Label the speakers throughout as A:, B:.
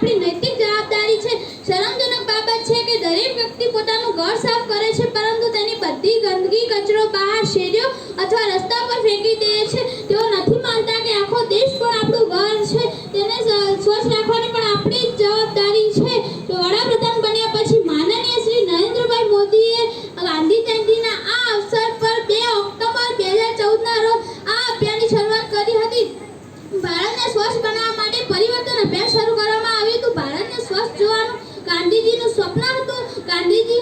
A: આપણી નૈતિક જવાબદારી છે. શરમજનક બાબત છે કે દરેક વ્યક્તિ પોતાનું ઘર સાફ કરે છે, પરંતુ તેની બધી ગંદકી કચરો બહાર શેરીઓ અથવા રસ્તા પર ફેંકી દે છે. તેઓ નથી માનતા કે આખો દેશ પણ આપણું ઘર છે. તેને સ્વચ્છ રાખવાની પણ આપણી જ જવાબદારી છે. વડાપ્રધાન બન્યા પછી માનનીય શ્રી નરેન્દ્રભાઈ મોદીએ ગાંધી જયંતિના આ અવસર પર બે ઓક્ટોબર બે હજાર ચૌદના રોજ આ અભિયાનની શરૂઆત કરી હતી. ભારતને સ્વચ્છ બનાવવા માટે પરિવર્તન અભિયાન શરૂ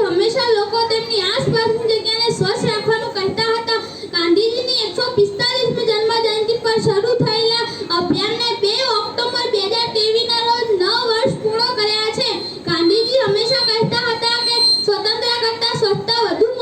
A: હંમેશા લોકો તેમની આસપાસની જગ્યાને સ્વચ્છ રાખવાનું કહેતા હતા. ગાંધીજીની એકસો પિસ્તાલીસમી જન્મ જયંતિ પર શરૂ થયેલા અભિયાનને બે ઓક્ટોબર બે હજાર તેવીસના રોજ નવ વર્ષ પૂર્ણ કર્યા છે. ગાંધીજી હંમેશા કહેતા હતા કે સ્વતંત્ર કરતાં સ્વચ્છતા વધુ